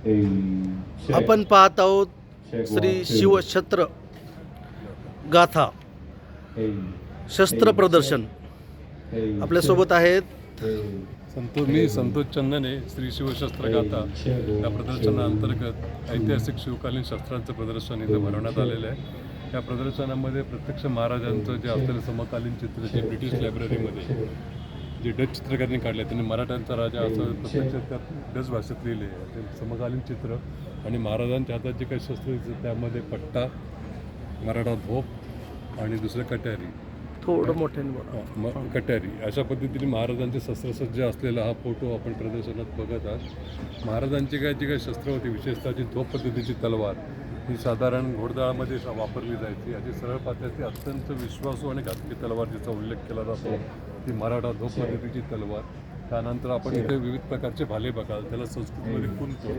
आपण पाहत आहोत श्री शिवछत्र गाथा शस्त्र प्रदर्शन. आपल्यासोबत आहेत संतो मी संतोष चंदने श्री शिवशस्त्रगाथा या प्रदर्शनाअंतर्गत ऐतिहासिक शिवकालीन शस्त्रांचं प्रदर्शन इथं भरवण्यात आलेलं आहे. या प्रदर्शनामध्ये प्रत्यक्ष महाराजांचं जे असलेलं समकालीन चित्र जे ब्रिटिश लायब्ररीमध्ये जे डच चित्रकारांनी काढले त्यांनी मराठ्यांचा राजा असं प्रत्यक्ष त्यात डच भाषेत लिहिले आहे. ते समकालीन चित्र आणि महाराजांच्या हातात जे काही शस्त्र दिसतं त्यामध्ये पट्टा मराठा धोप आणि दुसरं कट्यारी थोडं मोठ्याने बोला म- कट्यारी अशा पद्धतीने महाराजांचे शस्त्रसज्ज असलेला हा फोटो आपण प्रदर्शनात बघत आहात. महाराजांची काय जी काही शस्त्र होती विशेषतः जी धोप पद्धतीची तलवार ही साधारण घोडदळामध्ये वापरली जायची. याची सरळ पात्याची अत्यंत विश्वासू आणि घातकी तलवार जिचा उल्लेख केला जातो ती मराठा धोप पद्धतीची तलवार. त्यानंतर आपण इथे विविध प्रकारचे भाले बघाल. त्याला संस्कृतमध्ये कुंतो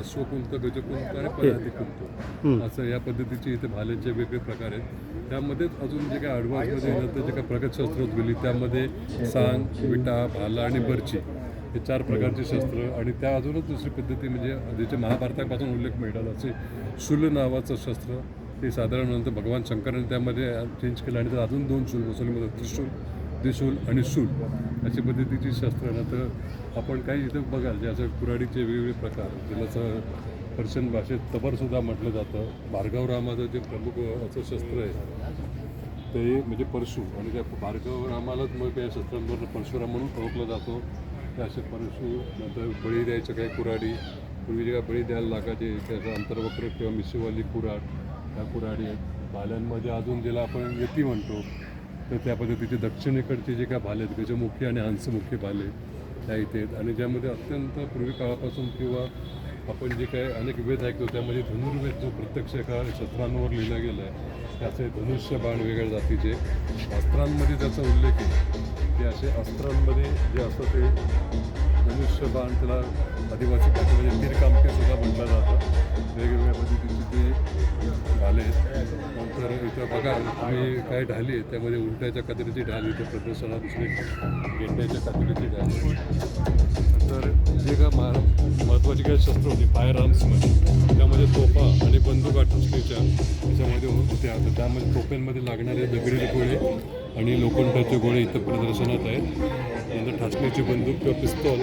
अश्वकुंत गजकुंत आणि पदाती कुंतो असं या पद्धतीचे इथे भाल्यांचे वेगळे प्रकार आहेत. त्यामध्येच अजून जे काही ॲडव्हान्समध्ये नंतर जे काही प्रगत शस्त्र गेली त्यामध्ये सांग विटा भाला आणि बर्ची. हे चार प्रकारचे शस्त्र आणि त्या अजूनच दुसरी पद्धती म्हणजे ज्याचे महाभारतापासून उल्लेख मिळाला असे शूल नावाचं शस्त्र ते साधारणतः भगवान शंकराने त्यामध्ये चेंज केलं आणि तर अजून दोन शूल बसवलीमध्ये त्रिशूल त्रिशूल आणि शूल अशी पद्धतीची शस्त्र नंतर आपण काही इथं बघाल जे असं कुऱ्हाडीचे वेगवेगळे प्रकार ज्याला पर्शियन भाषेत तबरसुद्धा म्हटलं जातं. भार्गव रामाचं जे प्रमुख असं शस्त्र आहे ते म्हणजे परशु आणि त्या भार्गव रामालाच मग त्या शस्त्रांवर परशुराम म्हणून ओळखला जातो. असे परशु नंतर बळी द्यायचं काही कुऱ्हाडी. पूर्वी जे काय बळी द्यायला लागायचे त्याचं अंतर्वक्र किंवा मिशीवाली कुऱ्हाड. त्या कुऱ्हाडी आहेत भाल्यांमध्ये अजून ज्याला आपण यती म्हणतो तर त्या पद्धतीचे दक्षिणेकडचे जे काय भाले आहेत गजमुखी आणि हंसमुखी भाले त्या इथे आहेत. आणि ज्यामध्ये अत्यंत पूर्वी काळापासून किंवा आपण जे काही अनेक वेद ऐकतो त्यामध्ये धनुर्वेद जो प्रत्यक्ष एका शस्त्रांवर लिहिला गेला आहे त्याचे धनुष्यबाण वेगळ्या जातीचे. शास्त्रांमध्ये त्याचा उल्लेख आहे. ते असे अस्त्रांमध्ये जे असतं ते धनुष्य बाण त्याला आदिवासी भाषेमध्ये म्हणजे तीरकामके सुद्धा म्हटलं जातं. वेगवेगळ्या पद्धतीचे ते ढाले आहेत. नंतर इथं बघा तुम्ही काय ढाली आहेत त्यामध्ये उलट्याच्या कातडीची ढाली इथं प्रदर्शनात दिसली गेंड्याच्या कातडीची ढाली. नंतर जे का महा महत्त्वाची काही शस्त्र होती? फायर आर्म्समध्ये. त्यामध्ये तोफा आणि बंदुका ठसणीच्या त्याच्यामध्ये होत्या तर त्यामध्ये तोफ्यांमध्ये लागणारे दगडी गोळे आणि लोखंडाचे गोळे इथं प्रदर्शनात आहेत. नंतर ठासण्याची बंदूक किंवा पिस्तॉल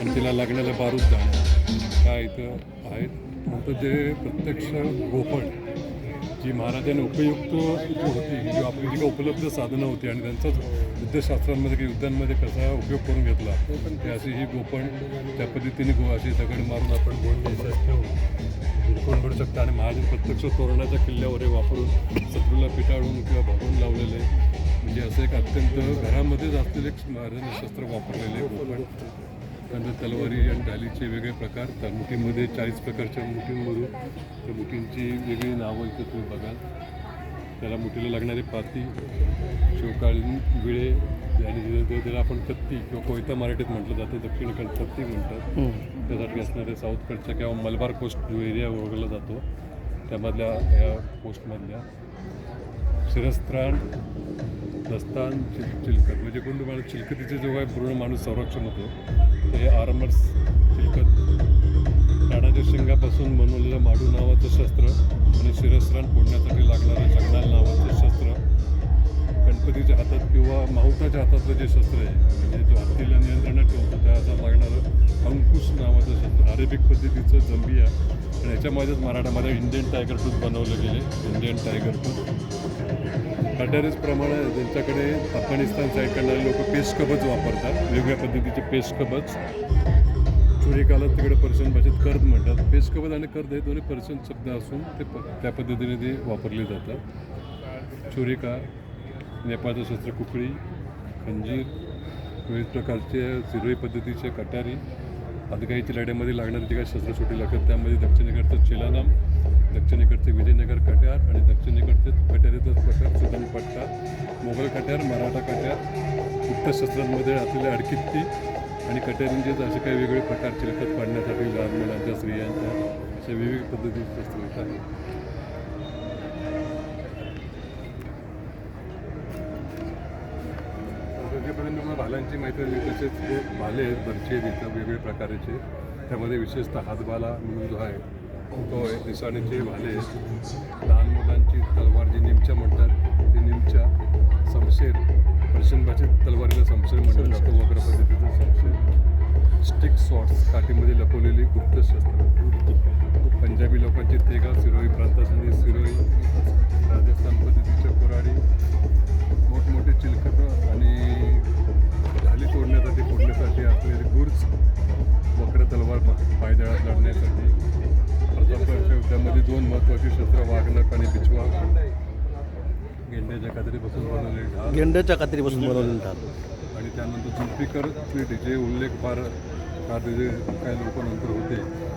आणि तिला लागणाऱ्या बारूद काय काय इथं आहेत. नंतर जे प्रत्यक्ष गोफण जी महाराजांनी उपयुक्त होती किंवा आपली जी काही उपलब्ध साधनं होती आणि त्यांचाच युद्धशास्त्रांमध्ये किंवा युद्धांमध्ये कसा उपयोग करून घेतला ते अशी ही गोपण त्या पद्धतीने गो अशी दगड मारून आपण गोंड करू ठेवून शकता. आणि महाराज प्रत्यक्ष तोरणाच्या किल्ल्यावर हे वापरून शत्रूला पिटाळून किंवा भरून लावलेले म्हणजे असं एक अत्यंत घरामध्येच असलेले एक महाराजांनी शस्त्र वापरलेले गोपण त्यानंतर तलवारी आणि ढालीचे वेगळे प्रकार. त्या मुठीमध्ये चाळीस प्रकारच्या मुठींमधून त्या मुठींची वेगळी नावं इथं तुम्ही बघाल. त्याला मुठीला लागणारी पाती शिवकालीन विळे आणि त्याला आपण कत्ती किंवा कोयता मराठीत म्हटलं जातं दक्षिणेकडे कत्ती म्हणतात. त्यासाठी असणारे साऊथकडच्या किंवा मलबार कोस्ट जो एरिया ओळखला जातो त्यामधल्या या पोस्टमधल्या. शिरस्त्राण दस्तान चिल चिलकत म्हणजे कोण तुम्हाला चिलकतीचे जो काय पूर्ण माणूस संरक्षण होतो तर हे चिलकत राणाच्या शिंगापासून बनवलेलं माडू नावाचं शस्त्र आणि शिरस्त्राण फोडण्यासाठी लागणारं जगनाल नावाचं शस्त्र. गणपतीच्या हातात किंवा माहुताच्या हातातलं जे शस्त्र आहे म्हणजे जो हत्तीला नियंत्रणात ठेवतो हातात लागणारं अंकुश नावाचं शस्त्र. अरेबिक पद्धतीचं जंबिया. आणि याच्यामध्येच मराठामध्ये इंडियन टायगर टूथ बनवलं गेले. इंडियन टायगर टूथ कटारीज प्रमाणे ज्यांच्याकडे अफगाणिस्तान साईड करणारे लोक पेस्ट कबच वापरतात वेगवेगळ्या पद्धतीचे पेस्ट कबच चुरिकाला तिकडे पर्सन भाषेत कर्द म्हणतात. पेस्ट आणि कर्द हे दोन्ही पर्सन शब्द असून ते प त्या पद्धतीने ते वापरले जातात. चुरिका नेपाळचं शस्त्र कुकळी खंजीर विविध प्रकारचे सिरोई पद्धतीचे कटारी अदगाईच्या लढ्यामध्ये लागणारी जे काही शस्त्रसोटी लागतात त्यामध्ये दक्षिणेकडचं चिलानाम दक्षिणेकडचे विजयनगर कट्यार आणि दक्षिणेकडचे कट्यारीतच प्रकार सुदन पट्टा मोगल कट्यार मराठा कट्यार गुप्त शस्त्रांमध्ये असलेले अडकित्ती आणि कट्यारींचे असे काही वेगवेगळे प्रकार चिलखत पाडण्यासाठी लहान मुलांच्या स्त्रियांच्या अशा विविध पद्धतीचे शस्त्र आहेत. भालांची माहिती जे भाले आहेत बरचे आहेत इथं वेगवेगळ्या प्रकारचे त्यामध्ये विशेषतः हातबाला म्हणून जो आहे तो आहे निशाणीचे भाले. लहान मुलांची तलवार जी निमच्या म्हणतात ती निमच्या समशेर पर्शियन भाषेत तलवारीला समशेर म्हणलं जातं वक्र पद्धतीचं समशेर. स्टिक शॉट्स काठीमध्ये लपवलेली गुप्त शस्त्र. पंजाबी लोकांची तेगा सिरोही प्रांतासाठी सिरोही राजस्थान पद्धतीच्या कुऱ्हाडी गेंड्याच्या कातरीपासून बनवलेले ढाल. गेंड्याच्या कात्रीपासून बनवलेलं ढाल. आणि त्यानंतर जुल्फिकर स्वीट जे उल्लेख फार फार जे काही लोक नंतर होते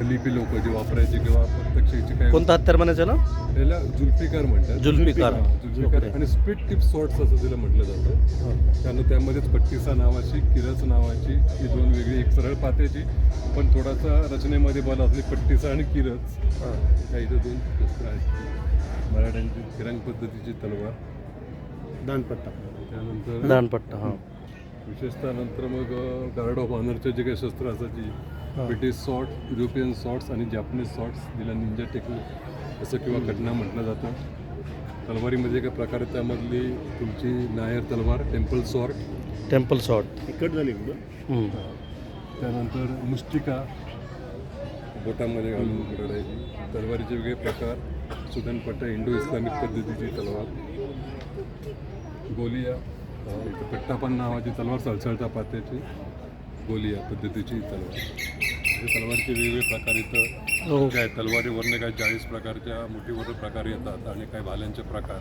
खलिफी लोक जे वापरायचे किंवा प्रत्यक्ष काय कोणता हत्यार म्हणायचं ना? त्याला जुल्फिकार म्हणतात. जुल्फिकार. जुल्फिकार. आणि स्पीड टिप शॉर्ट्स असं तिला म्हटलं जातं. त्यानं त्यामध्येच पट्टीसा नावाची किरस नावाची ही दोन वेगळी एक सरळ पात्याची पण थोडासा रचनेमध्ये बल असली पट्टीसा आणि किरस. या इथं दोन शस्त्र आहेत. मराठ्यांची किरांग पद्धतीची तलवार. दानपट्टा. त्यानंतर दानपट्टा हां. विशेषतः नंतर मग गार्ड ऑफ ऑनरचे जे काही शस्त्र असायची. ब्रिटिश शॉर्ट युरोपियन शॉर्ट्स आणि जॅपनीज शॉर्ट्स जिला निंजा टेक्निक असं किंवा घटना म्हटलं जातं. तलवारीमध्ये काही प्रकार आहे त्यामधली तुमची नायर तलवार temple short temple shot cut झाली कुठं त्यानंतर मुष्टिका बोटामध्ये घालून लढायची तलवारीचे वेगळे प्रकार सुदनपट्टा इंडो इस्लामिक पद्धतीची तलवार. गोलिया पट्टापण नावाची तलवार सळसळता पात्याची. गोलिया पद्धतीची तलवार. हे तलवारचे वेगवेगळे प्रकार इथं हो. काय तलवारीवरनं काय चाळीस प्रकारच्या मुठीवर प्रकार येतात आणि काही भाल्यांचे प्रकार.